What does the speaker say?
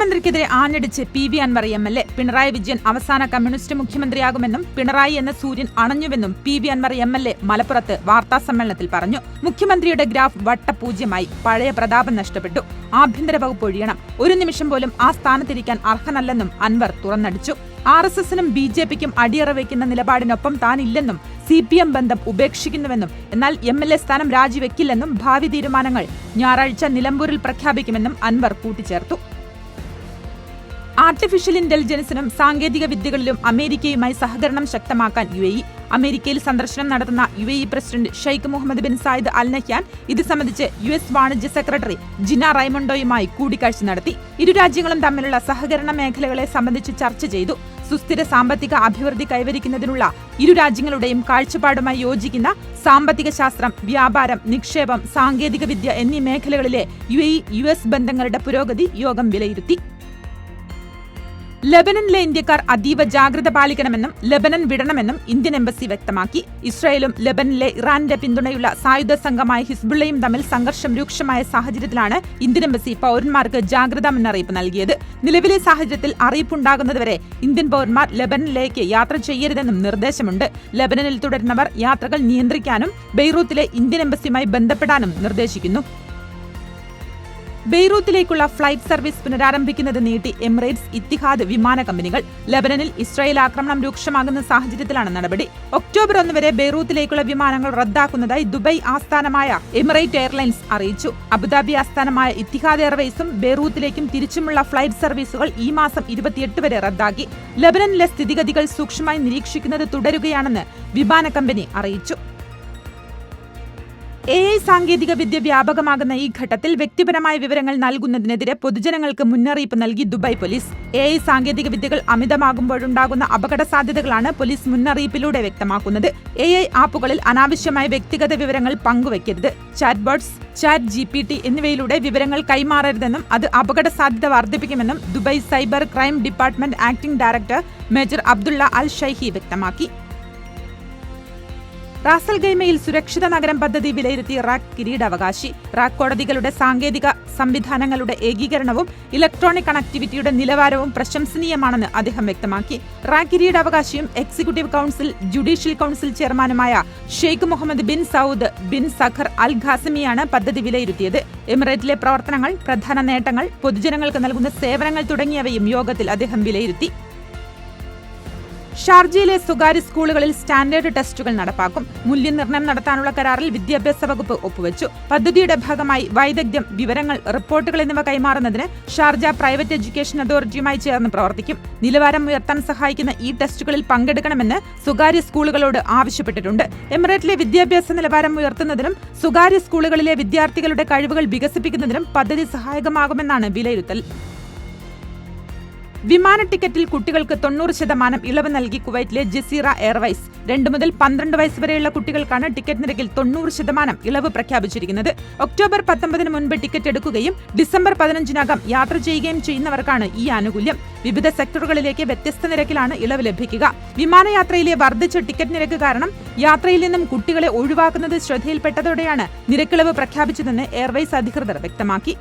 മുഖ്യമന്ത്രിക്കെതിരെ ആഞ്ഞടിച്ച് P V Anvar M L A Pinarayi Vijayan അവസാന communist മുഖ്യമന്ത്രിയാകുമെന്നും പിണറായി എന്ന സൂര്യൻ അണഞ്ഞുവെന്നും P V Anvar M L A മലപ്പുറത്ത് വാർത്താസമ്മേളനത്തിൽ പറഞ്ഞു. മുഖ്യമന്ത്രിയുടെ ഗ്രാഫ് വട്ടപൂജ്യമായി പഴയ പ്രതാപം നഷ്ടപ്പെട്ടു. ആഭ്യന്തര വകുപ്പ് ഒഴിയണം. ഒരു നിമിഷം പോലും ആ സ്ഥാനത്തിരിക്കാൻ അർഹനല്ലെന്നും അൻവർ തുറന്നടിച്ചു. ആർ എസ് എസിനും ബി ജെ പിക്കും അടിയറ വയ്ക്കുന്ന നിലപാടിനൊപ്പം താനില്ലെന്നും സി പി എം ബന്ധം ഉപേക്ഷിക്കുന്നുവെന്നും എന്നാൽ എം എൽ എ സ്ഥാനം രാജിവെക്കില്ലെന്നും ഭാവി തീരുമാനങ്ങൾ ഞായറാഴ്ച നിലമ്പൂരിൽ പ്രഖ്യാപിക്കുമെന്നും അൻവർ കൂട്ടിച്ചേർത്തു. ആർട്ടിഫിഷ്യൽ ഇന്റലിജൻസിനും സാങ്കേതിക വിദ്യകളിലും അമേരിക്കയുമായി സഹകരണം ശക്തമാക്കാൻ യു എ ഇ അമേരിക്കയിൽ സന്ദർശനം നടത്തുന്ന U A E president Sheikh Mohammed bin Zayed al Nahyan ഇത് സംബന്ധിച്ച് യു എസ് വാണിജ്യ സെക്രട്ടറി ജിന റൈമണ്ടോയുമായി കൂടിക്കാഴ്ച നടത്തി. ഇരു രാജ്യങ്ങളും തമ്മിലുള്ള സഹകരണ മേഖലകളെ സംബന്ധിച്ച് ചർച്ച ചെയ്തു. സുസ്ഥിര സാമ്പത്തിക അഭിവൃദ്ധി കൈവരിക്കുന്നതിനുള്ള ഇരു രാജ്യങ്ങളുടെയും കാഴ്ചപ്പാടുമായി യോജിക്കുന്ന സാമ്പത്തിക ശാസ്ത്രം വ്യാപാരം നിക്ഷേപം സാങ്കേതികവിദ്യ എന്നീ മേഖലകളിലെ യു എ യു എസ് ബന്ധങ്ങളുടെ പുരോഗതി യോഗം വിലയിരുത്തി. ലബനനിലെ ഇന്ത്യക്കാർ അതീവ ജാഗ്രത പാലിക്കണമെന്നും ലബനൻ വിടണമെന്നും ഇന്ത്യൻ എംബസി വ്യക്തമാക്കി. ഇസ്രായേലും ലബനനിലെ ഇറാന്റെ പിന്തുണയുള്ള സായുധ സംഘമായ ഹിസ്ബുള്ളയും തമ്മിൽ സംഘർഷം രൂക്ഷമായ സാഹചര്യത്തിലാണ് ഇന്ത്യൻ എംബസി പൌരന്മാർക്ക് ജാഗ്രതാ മുന്നറിയിപ്പ് നൽകിയത്. നിലവിലെ സാഹചര്യത്തിൽ അറിയിപ്പുണ്ടാകുന്നതുവരെ ഇന്ത്യൻ പൌരന്മാർ ലബനനിലേക്ക് യാത്ര ചെയ്യരുതെന്നും നിർദ്ദേശമുണ്ട്. ലബനനിൽ തുടരുന്നവർ യാത്രകൾ നിയന്ത്രിക്കാനും ബെയ്റൂത്തിലെ ഇന്ത്യൻ എംബസിയുമായി ബന്ധപ്പെടാനും നിർദ്ദേശിക്കുന്നു. ബെയ്റൂത്തിലേക്കുള്ള ഫ്ലൈറ്റ് സർവീസ് പുനരാരംഭിക്കുന്നത് നീട്ടി എമിറേറ്റ്സ് ഇത്തിഹാദ് വിമാന കമ്പനികൾ ലബനനിൽ ഇസ്രായേൽ ആക്രമണം രൂക്ഷമാകുന്ന സാഹചര്യത്തിലാണ് നടപടി. ഒക്ടോബർ ഒന്ന് വരെ ബെയ്റൂത്തിലേക്കുള്ള വിമാനങ്ങൾ റദ്ദാക്കുന്നതായി ദുബൈ ആസ്ഥാനമായ എമിറേറ്റ് എയർലൈൻസ് അറിയിച്ചു. അബുദാബി ആസ്ഥാനമായ ഇത്തിഹാദ് എയർവേസും ബെയ്റൂത്തിലേക്കും തിരിച്ചുമുള്ള ഫ്ലൈറ്റ് സർവീസുകൾ ഈ മാസം ഇരുപത്തിയെട്ട് വരെ റദ്ദാക്കി. ലബനനിലെ സ്ഥിതിഗതികൾ സൂക്ഷ്മമായി നിരീക്ഷിക്കുന്നത് തുടരുകയാണെന്ന് വിമാന കമ്പനി അറിയിച്ചു. എ ഐ സാങ്കേതിക വിദ്യ വ്യാപകമാകുന്ന ഈ ഘട്ടത്തിൽ വ്യക്തിപരമായ വിവരങ്ങൾ നൽകുന്നതിനെതിരെ പൊതുജനങ്ങൾക്ക് മുന്നറിയിപ്പ് നൽകി ദുബായ് പോലീസ്. എ ഐ സാങ്കേതിക വിദ്യകൾ അമിതമാകുമ്പോഴുണ്ടാകുന്ന അപകട സാധ്യതകളാണ് പോലീസ് മുന്നറിയിപ്പിലൂടെ വ്യക്തമാക്കുന്നത്. എ ഐ ആപ്പുകളിൽ അനാവശ്യമായ വ്യക്തിഗത വിവരങ്ങൾ പങ്കുവയ്ക്കരുത് chatbots chat G P T എന്നിവയിലൂടെ വിവരങ്ങൾ കൈമാറരുതെന്നും അത് അപകട സാധ്യത വർദ്ധിപ്പിക്കുമെന്നും Dubai cyber crime department acting director major Abdullah al Shehhi വ്യക്തമാക്കി. റാസൽ ഗൈമയിൽ സുരക്ഷിത നഗരം പദ്ധതി വിലയിരുത്തി റാക് കിരീടാവകാശി. റാക് കോടതികളുടെ സാങ്കേതിക സംവിധാനങ്ങളുടെ ഏകീകരണവും ഇലക്ട്രോണിക് കണക്ടിവിറ്റിയുടെ നിലവാരവും പ്രശംസനീയമാണെന്ന് അദ്ദേഹം വ്യക്തമാക്കി. റാക് കിരീടാവകാശിയും എക്സിക്യൂട്ടീവ് കൌൺസിൽ ജുഡീഷ്യൽ കൌൺസിൽ ചെയർമാനുമായ Sheikh Mohammed bin Saud bin Saqr al ഖാസിമിയാണ് പദ്ധതി വിലയിരുത്തിയത്. എമിറേറ്റിലെ പ്രവർത്തനങ്ങൾ പ്രധാന നേട്ടങ്ങൾ പൊതുജനങ്ങൾക്ക് നൽകുന്ന സേവനങ്ങൾ തുടങ്ങിയവയും യോഗത്തിൽ അദ്ദേഹം വിലയിരുത്തി. ഷാർജയിലെ സ്വകാര്യ സ്കൂളുകളിൽ സ്റ്റാൻഡേർഡ് ടെസ്റ്റുകൾ നടപ്പാക്കും. മൂല്യനിർണയം നടത്താനുള്ള കരാറിൽ വിദ്യാഭ്യാസ വകുപ്പ് ഒപ്പുവച്ചു. പദ്ധതിയുടെ ഭാഗമായി വൈദഗ്ധ്യം വിവരങ്ങൾ റിപ്പോർട്ടുകൾ എന്നിവ കൈമാറുന്നതിന് ഷാർജ പ്രൈവറ്റ് എഡ്യൂക്കേഷൻ അതോറിറ്റിയുമായി ചേർന്ന് പ്രവർത്തിക്കും. നിലവാരം ഉയർത്താൻ സഹായിക്കുന്ന ഈ ടെസ്റ്റുകളിൽ പങ്കെടുക്കണമെന്ന് സ്വകാര്യ സ്കൂളുകളോട് ആവശ്യപ്പെട്ടിട്ടുണ്ട്. എമിറേറ്റിലെ വിദ്യാഭ്യാസ നിലവാരം ഉയർത്തുന്നതിനും സ്വകാര്യ സ്കൂളുകളിലെ വിദ്യാർത്ഥികളുടെ കഴിവുകൾ വികസിപ്പിക്കുന്നതിനും പദ്ധതി സഹായകമാകുമെന്നാണ് വിലയിരുത്തൽ. വിമാന ടിക്കറ്റിൽ കുട്ടികൾക്ക് തൊണ്ണൂറ് ശതമാനം ഇളവ് നൽകി കുവൈറ്റിലെ ജസീറ എയർവൈസ്. രണ്ടു മുതൽ പന്ത്രണ്ട് വയസ്സ് വരെയുള്ള കുട്ടികൾക്കാണ് ടിക്കറ്റ് നിരക്കിൽ തൊണ്ണൂറ് ശതമാനം ഇളവ് പ്രഖ്യാപിച്ചിരിക്കുന്നത്. ഒക്ടോബർ പത്തൊമ്പതിന് മുൻപ് ടിക്കറ്റ് എടുക്കുകയും ഡിസംബർ പതിനഞ്ചിനകം യാത്ര ചെയ്യുകയും ചെയ്യുന്നവർക്കാണ് ഈ ആനുകൂല്യം. വിവിധ സെക്ടറുകളിലേക്ക് വ്യത്യസ്ത നിരക്കിലാണ് ഇളവ് ലഭിക്കുക. വിമാനയാത്രയിലെ വർദ്ധിച്ച ടിക്കറ്റ് നിരക്ക് കാരണം യാത്രയിൽ നിന്നും കുട്ടികളെ ഒഴിവാക്കുന്നത് ശ്രദ്ധയിൽപ്പെട്ടതോടെയാണ് നിരക്കിളവ് പ്രഖ്യാപിച്ചതെന്ന് എയർവൈസ് അധികൃതർ വ്യക്തമാക്കി.